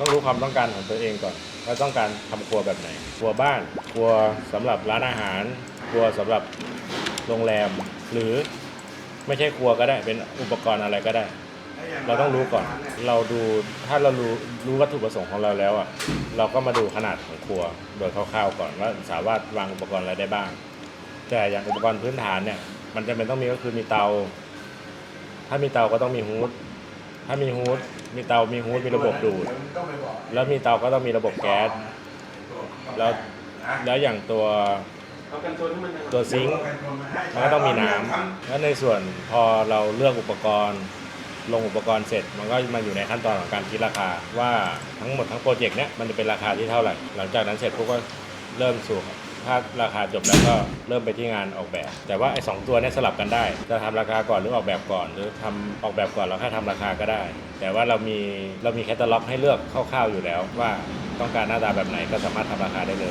ต้องรู้ความต้องการของตัวเองก่อนว่าต้องการทำครัวแบบไหน ครัวบ้าน ครัวสำหรับร้านอาหาร ครัวสำหรับโรงแรม หรือไม่ใช่ครัวก็ได้ เป็นอุปกรณ์อะไรก็ได้ เราต้องรู้ก่อน เราดูถ้าเรารู้รู้วัตถุประสงค์ของเราแล้วอะ เราก็มาดูขนาดของครัวโดยคร่าวๆก่อนว่าสามารถวางอุปกรณ์อะไรได้บ้าง แต่อย่างอุปกรณ์พื้นฐานเนี่ย มันจำเป็นต้องมีก็คือมีเตา ถ้ามีเตาก็ต้องมีฮูด ถ้ามีฮูด มีเตา มีฮูดมีระบบดูด แล้วมีเตาก็ต้องมีระบบแก๊ส แล้วแล้วอย่างตัวตัวซิงค์มันก็ต้องมีน้ำแล้วในส่วนพอเราเลือกอุปกรณ์ลงอุปกรณ์เสร็จ มันก็มาอยู่ในขั้นตอนของการคิดราคา ว่าทั้งหมดทั้งโปรเจกต์เนี้ยมันจะเป็นราคาที่เท่าไหร่ หลังจากนั้นเสร็จพวกก็เริ่มสู่ ถ้าราคาจบแล้วก็เริ่มไปที่งานออกแบบ แต่ว่าไอ้สองตัวเนี้สลับกันได้ จะทำราคาก่อนหรือออกแบบก่อน หรือทำออกแบบก่อนแล้วแค่ทำราคาก็ได้ แต่ว่าเรามีเรามีแคตตาล็อกให้เลือกคร่าวๆอยู่แล้วว่าต้องการหน้าตาแบบไหนก็สามารถทำราคาได้เลย